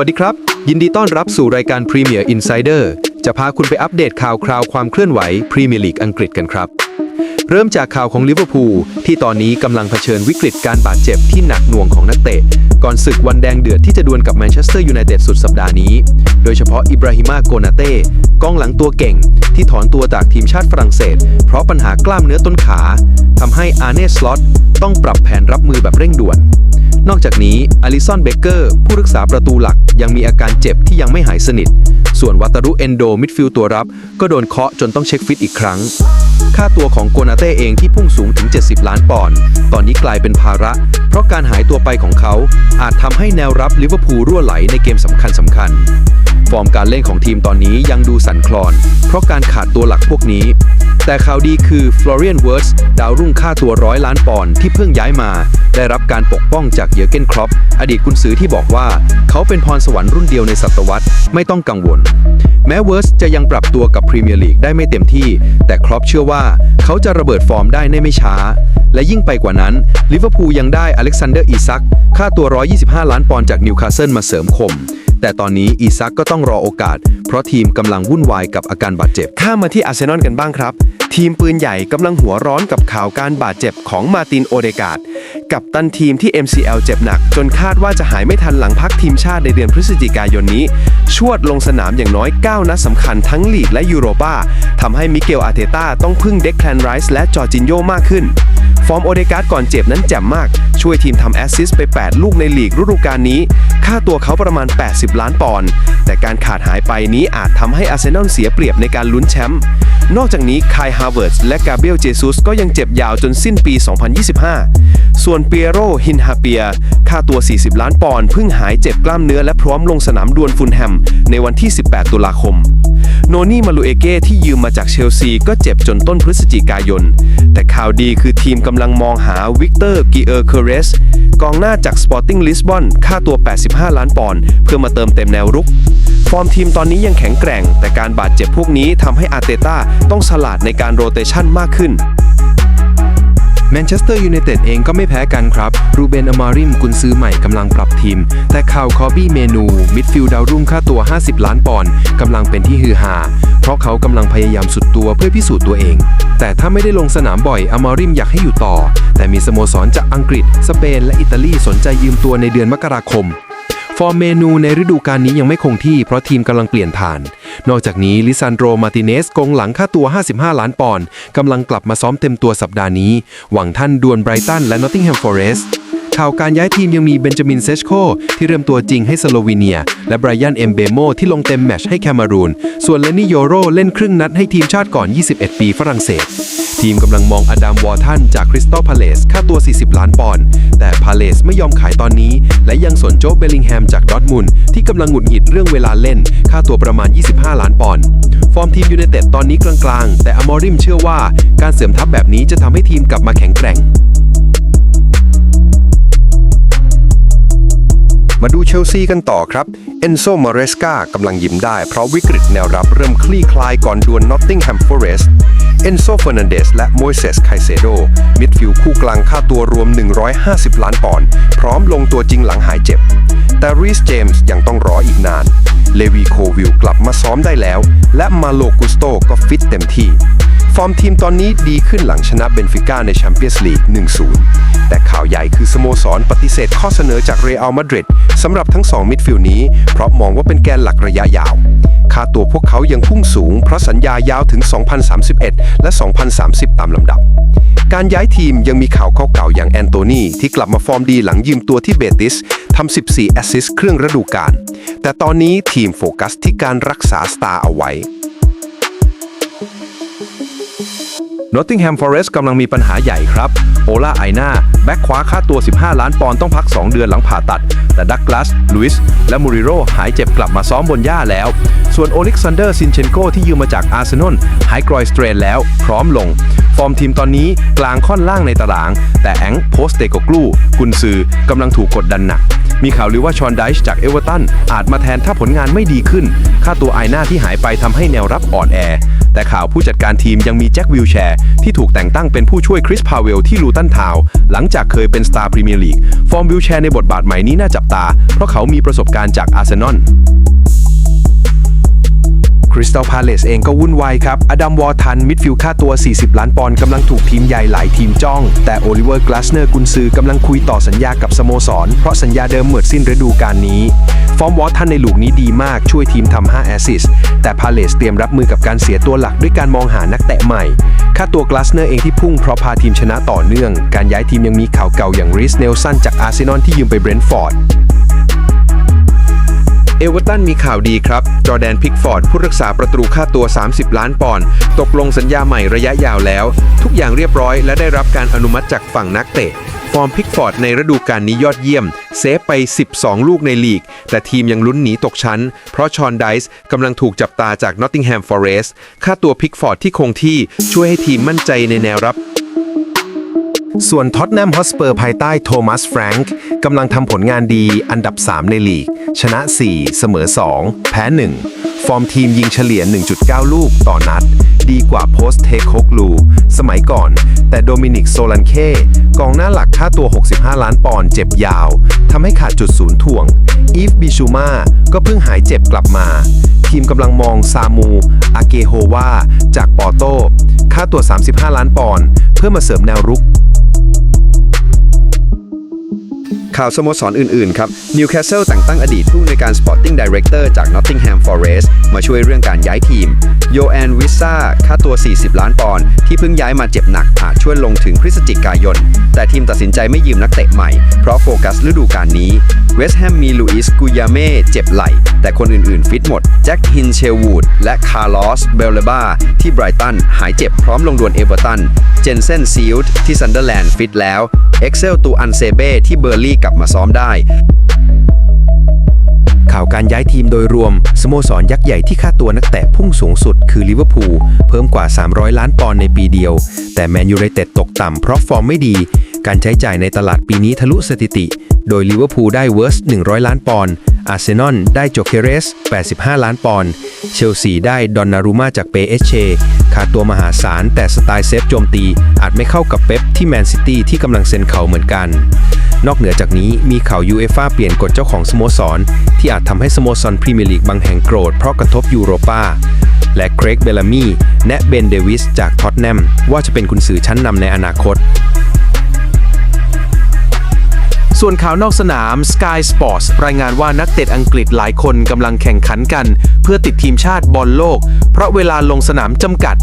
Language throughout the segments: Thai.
วัสดีครับ ยินดีต้อนรับสู่รายการ Premier Insider จะพาคุณไปอัปเดตข่าวคราวความเคลื่อนไหวพรีเมียร์ลีกอังกฤษกันครับ เริ่มจากข่าวของลิเวอร์พูลที่ตอนนี้กำลังเผชิญวิกฤตการบาดเจ็บที่หนักหน่วงของนักเตะ ก่อนศึกวันแดงเดือดที่จะดวลกับแมนเชสเตอร์ยูไนเต็ดสุดสัปดาห์นี้ โดยเฉพาะอิบราฮิมาโกนาเต้กองหลังตัวเก่ง ที่ถอนตัวจากทีมชาติฝรั่งเศส เพราะปัญหากล้ามเนื้อต้นขาทำให้อาเนสลอตต้องปรับแผนรับมือแบบเร่งด่วน นอกจากนี้อลิซอนเบเกอร์ผู้รักษาประตูหลักยังมีอาการเจ็บที่ยังไม่หายสนิท ส่วนวัตารุเอนโดมิดฟิลด์ตัวรับ ก็โดนเคาะจนต้องเช็คฟิตอีกครั้ง ค่าตัวของโกนาเต้เองที่พุ่งสูงถึง 70 ล้านปอนด์ตอนนี้กลายเป็นภาระ เพราะการหายตัวไปของเขา อาจทำให้แนวรับลิเวอร์พูลรั่วไหลในเกมสำคัญสำคัญ ฟอร์มการเล่นของทีมตอนนี้ยังดูสั่นคลอน เพราะการขาดตัวหลักพวกนี้ แต่ข่าวดีคือฟลอเรียนเวิร์สดาวรุ่งค่าตัวร้อยล้านปอนด์ที่เพิ่งย้ายมา ได้รับการปกป้องจากเยอร์เกนครอปอดีตกุนซือที่บอกว่า เขาเป็นพรสวรรค์รุ่นเดียวในศตวรรษไม่ต้องกังวล แม้เวิร์สจะยังปรับตัวกับพรีเมียร์ลีกได้ไม่เต็มที่ แต่ครอปเชื่อว่า เขาจะระเบิดฟอร์มได้ในไม่ช้า และยิ่งไปกว่านั้นลิเวอร์พูลยังได้อเล็กซานเดอร์อีซักค่าตัว 125 ล้านปอนด์จากนิวคาสเซิลมาเสริมคม แต่ตอนนี้อีซักก็ต้องรอโอกาส เพราะทีมกำลังวุ่นวายกับอาการบาดเจ็บ ข้ามมาที่อาร์เซนอลกันบ้างครับ ทีมปืนใหญ่กำลังหัวร้อนกับข่าวการบาดเจ็บของมาตินโอเดกาด กับตันทีมที่ MCL เจ็บหนัก จนคาดว่าจะหายไม่ทันหลังพักทีมชาติในเดือนพฤศจิกายนนี้ ชวดลงสนามอย่างน้อย 9 นัดสำคัญทั้งลีกและยูโรปาทำให้มิเกลอาเตต้าต้องพึ่งเด็กแคลนไรส์และจอร์จินโยมากขึ้น ฟอร์มโอเดการ์ดก่อนเจ็บนั้นแจ่มมาก ช่วยทีมทำแอสซิสต์ไป 8 ลูกในลีกฤดูกาลนี้ ค่าตัวเขาประมาณ 80 ล้านปอนด์แต่การขาดหายไปนี้อาจทำให้อาร์เซนอลเสียเปรียบในการลุ้นแชมป์ นอกจากนี้คายฮาร์เวิร์ดและกาเบรียลเจซุสก็ยังเจ็บยาวจนสิ้นปี 2025 ส่วนเปียโรฮินฮาเปีย ค่าตัว 40 ล้านปอนด์เพิ่งหายเจ็บกล้ามเนื้อและพร้อมลงสนามดวลฟุลแฮมในวันที่ 18 ตุลาคม โนนี่มาลูเอเก้ที่ยืมมาจากเชลซีก็เจ็บจนต้นพฤศจิกายน แต่ข่าวดีคือทีมกำลังมองหาวิกเตอร์กิเออร์เคเรสกองหน้าจากสปอร์ติ้งลิสบอนค่าตัว 85 ล้านปอนด์เพื่อมาเติมเต็มแนวรุก ฟอร์มทีมตอนนี้ยังแข็งแกร่ง แต่การบาดเจ็บพวกนี้ทำให้อาเตต้าต้องฉลาดในการโรเตชันมากขึ้น แมนเชสเตอร์ยูไนเต็ดเองก็ไม่แพ้กันครับ รูเบนอมาริมกุนซื้อใหม่กำลังปรับทีม แต่ข่าวคอบี้เมนู มิดฟิลด์ดาวรุ่งค่าตัว 50 ล้านปอนด์กำลังเป็นที่ฮือฮา เพราะเขากำลังพยายามสุดตัวเพื่อพิสูจน์ตัวเอง แต่ถ้าไม่ได้ลงสนามบ่อยอมาริมอยากให้อยู่ต่อ แต่มีสโมสรจากอังกฤษ สเปน และอิตาลีสนใจยืมตัวในเดือนมกราคมฟอร์มเมนูในฤดูกาลนี้ยังไม่คงที่เพราะทีมกำลังเปลี่ยนผ่าน นอกจากนี้ลิซานโดรมาติเนสกองหลังค่าตัว 55 ล้านปอนด์กำลังกลับมาซ้อมเต็มตัวสัปดาห์นี้ หวังท่านดวลไบรตันและนอตติงแฮมฟอเรสต์ข่าวการย้ายทีมยังมีเบนจามินเซชโคที่เริ่มตัวจริงให้สโลวีเนีย และไบรยันเอมเบโมที่ลงเต็มแมชให้แคมารูน ส่วนเลนนี่โยโรเล่นครึ่งนัดให้ทีมชาติก่อน 21 ปีฝรั่งเศส ทีมกำลังมองอดัมวอร์ทันจากคริสตัลพาเลสค่าตัว 40 ล้านปอนด์แต่พาเลสไม่ยอมขายตอนนี้ และยังสนโจเบลลิงแฮมจากดอร์ทมุนที่กำลังหงุดหงิดเรื่องเวลาเล่น ค่าตัวประมาณ 25 ล้านปอนด์ฟอร์มทีมยูไนเต็ดตอนนี้กลางๆ แต่อมอริมเชื่อว่าการเสริมทัพแบบนี้จะทำให้ทีมกลับมาแข็งแกร่ง มาดูเชลซีกันต่อครับ เอนโซมาเรสกากำลังยิ้มได้เพราะวิกฤตแนวรับเริ่มคลี่คลายก่อนดวลนอตติงแฮมฟอเรสต์เอนโซเฟอร์นันเดสและโมเซสไคเซโดมิดฟิลด์คู่กลางค่าตัวรวม 150 ล้านปอนด์พร้อมลงตัวจริงหลังหายเจ็บ แต่รีสเจมส์ยังต้องรออีกนาน เลวีโควิลกลับมาซ้อมได้แล้ว และมาโลกุสโตก็ฟิตเต็มที่ ฟอร์มทีมตอนนี้ดีขึ้นหลังชนะเบนฟิก้าในแชมเปี้ยนส์ลีก 1-0 แต่ข่าวใหญ่คือสโมสรปฏิเสธข้อเสนอจากเรอัลมาดริดสำหรับทั้งสองมิดฟิลด์นี้ เพราะมองว่าเป็นแกนหลักระยะยาว ค่าตัวพวกเขายังพุ่งสูง เพราะสัญญายาวถึง 2031 และ 2030 ตามลำดับ การย้ายทีมยังมีข่าวเก่าๆอย่างแอนโทนีที่กลับมาฟอร์มดีหลังยืมตัวที่เบติสทำ 14 แอสซิสต์เครื่องฤดูกาลแต่ตอนนี้ทีมโฟกัสที่การรักษาสตาร์เอาไว้ นอตติงแฮมฟอเรสต์กำลังมีปัญหาใหญ่ครับ โอล่าไอนาแบ็คขวาค่าตัว 15 ล้านปอนด์ต้องพัก 2 เดือนหลังผ่าตัด แต่ดักลาสลุยส์และมูริโรหายเจ็บกลับมาซ้อมบนหญ้าแล้ว ส่วนโอลิกซานเดอร์ซินเชนโกที่ยืมมาจากอาร์เซนอลหายกรอยสเตรนแล้ว พร้อมลง ฟอร์มทีมตอนนี้กลางค่อนล่างในตาราง แต่แองโพสเตโกกลูกุนซือกำลังถูกกดดันหนักมีข่าวลือว่าชอนไดช์จากเอเวอร์ตันอาจมาแทนถ้าผลงานไม่ดีขึ้น ค่าตัวไอหน้าที่หายไปทำให้แนวรับอ่อนแอ แต่ข่าวผู้จัดการทีมยังมีแจ็ควิลแชร์ที่ถูกแต่งตั้งเป็นผู้ช่วยคริสพาเวลที่ลูตันทาวหลังจากเคยเป็นสตาร์พรีเมียร์ลีกฟอร์มวิลแชร์ในบทบาทใหม่นี้น่าจับตา เพราะเขามีประสบการณ์จากอาร์เซนอล คริสตัลพาเลสเองก็วุ่นวายครับ อดัมวอร์ทัน มิดฟิลด์ค่าตัว 40 ล้านปอนด์กำลังถูกทีมใหญ่หลายทีมจ้อง แต่โอลิเวอร์กลาสเนอร์กุนซือกำลังคุยต่อสัญญากับสโมสร เพราะสัญญาเดิมหมดสิ้นฤดูกาลนี้ ฟอร์มวอร์ทันในลูกนี้ดีมากช่วยทีมทำ5แอสซิสแต่พาเลสเตรียมรับมือกับการเสียตัวหลักด้วยการมองหานักเตะใหม่ ค่าตัวกลาสเนอร์เองที่พุ่งเพราะพาทีมชนะต่อเนื่อง การย้ายทีมยังมีข่าวเก่าอย่างริสเนลสันจากอาร์เซนอลที่ยืมไปเบรนท์ฟอร์ด เอเวอร์ตันมีข่าวดีครับ จอแดนพิกฟอร์ด ผู้รักษาประตูค่าตัว 30 ล้านปอนด์ตกลงสัญญาใหม่ระยะยาวแล้ว ทุกอย่างเรียบร้อยและได้รับการอนุมัติจากฝั่งนักเตะ ฟอร์มพิกฟอร์ดในฤดูกาลนี้ยอดเยี่ยม เซฟไป 12 ลูกในลีก แต่ทีมยังลุ้นหนีตกชั้น เพราะชอนไดส์กำลังถูกจับตาจากนอตติงแฮมฟอเรสต์ค่าตัวพิกฟอร์ดที่คงที่ช่วยให้ทีมมั่นใจในแนวรับ ส่วนท็อตแนมฮอสเปอร์ภายใต้โทมัสแฟรงค์กำลังทำผลงานดีอันดับ 3 ในลีก ชนะ 4 เสมอ 2 แพ้ 1 ฟอร์มทีมยิงเฉลี่ย 1.9 ลูกต่อนัด ดีกว่าโพสเทคโคกลู สมัยก่อน แต่โดมินิกโซลันเคกองหน้าหลักค่าตัว 65 ล้านปอนด์เจ็บยาวทำให้ขาดจุดศูนย์ถ่วง อีฟบิชูมาก็เพิ่งหายเจ็บกลับมา ทีมกำลังมองซามูอาเกโฮวาจากปอโตค่าตัว 35 ล้านปอนด์เพื่อมาเสริมแนวรุก ข่าวสโมสรอื่น ๆ ครับนิวคาสเซิลแต่งตั้งอดีตผู้อำนวยการ Sporting Director จาก Nottingham Forest มาช่วยเรื่องการย้ายทีมโยแอนวิซ่าค่าตัว 40 ล้านปอนด์ที่เพิ่งย้ายมาเจ็บหนักอาจช่วยลงถึงพฤศจิกายน แต่ทีมตัดสินใจไม่ยืมนักเตะใหม่ เพราะโฟกัสฤดูกาลนี้เวสต์แฮมมีลูอิสกุยาเม่เจ็บไหล่แต่คนอื่น ๆ ฟิตหมดแจ็คฮินเชลวูดและคาร์ลอสเบลเลบาที่ไบรตันหายเจ็บพร้อมลงดวลเอเวอร์ตันเจนเซนซีลด์ที่ซันเดอร์แลนด์ฟิตแล้วเอ็กเซลตูอันเซเบ้ที่เบอร์ลี่กลับมาซ้อมได้ ข่าวการย้ายทีมโดยรวม สโมสรยักษ์ใหญ่ที่ค่าตัวนักเตะพุ่งสูงสุดคือลิเวอร์พูลเพิ่มกว่า 300 ล้านปอนด์ในปีเดียว แต่แมนยูไนเต็ดตกต่ำเพราะฟอร์มไม่ดี การใช้จ่ายในตลาดปีนี้ทะลุสถิติ โดยลิเวอร์พูลได้เวิร์ส 100 ล้านปอนด์อาร์เซนอลได้โจเคเรส 85 ล้านปอนด์ เชลซีได้ดอนนารูมาจากเปเอเชาตัวมหาศาล แต่สไตล์เซฟโจมตีอาจไม่เข้ากับเป๊ปที่แมนซิตี้ที่กำลังเซ็นเขาเหมือนกัน นอกเหนือจากนี้มีข่าวยูเอฟ่าเปลี่ยนกฎเจ้าของสโมสร ที่อาจทำให้สโมสรพรีเมียร์ลีกบางแห่งโกรธเพราะกระทบยูโรปาและเครกเบลามีแนะเบนเดวิสจากท็อตแนมว่าจะเป็นกุนซือชั้นนำในอนาคต ส่วนข่าวนอกสนาม Sky Sports รายงานว่านักเตะอังกฤษหลายคนกำลังแข่งขันกัน เพื่อติดทีมชาติบอลโลก เพราะเวลาลงสนามจำกัด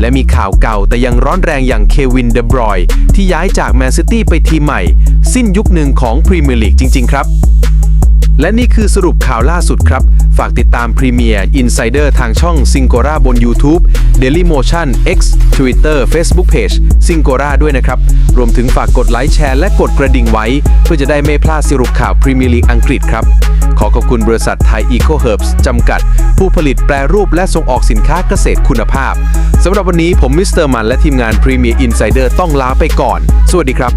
และมีข่าวเก่าแต่ยังร้อนแรงอย่างเควินเดบรอยที่ย้ายจากแมนซิตี้ไปทีมใหม่ สิ้นยุคหนึ่งของพรีเมียร์ลีกจริง ๆ ครับและนี่คือสรุปข่าวล่าสุดครับ ฝากติดตามพรีเมียร์อินไซเดอร์ทางช่อง s i n g o r a บน YouTube Daily Motion X Twitter Facebook Page s i n g o r a ด้วยนะครับ รวมถึงฝากกดไลค์แชร์และกดกระดิ่งไว้ เพื่อจะได้ไม่พลาดสรุปข่าวพรีเมียร์ลีกอังกฤษครับ ขอขอบคุณบริษัทไทย Eco Herbs จำกัด ผู้ผลิตแปรรูปและส่งออกสินค้าเกษตรคุณภาพสำหรับวันนี้ผมมิสเตอร์มันและทีมงานพรีเมียร์อินไซเดอร์ต้องลาไปก่อน สวัสดีครับ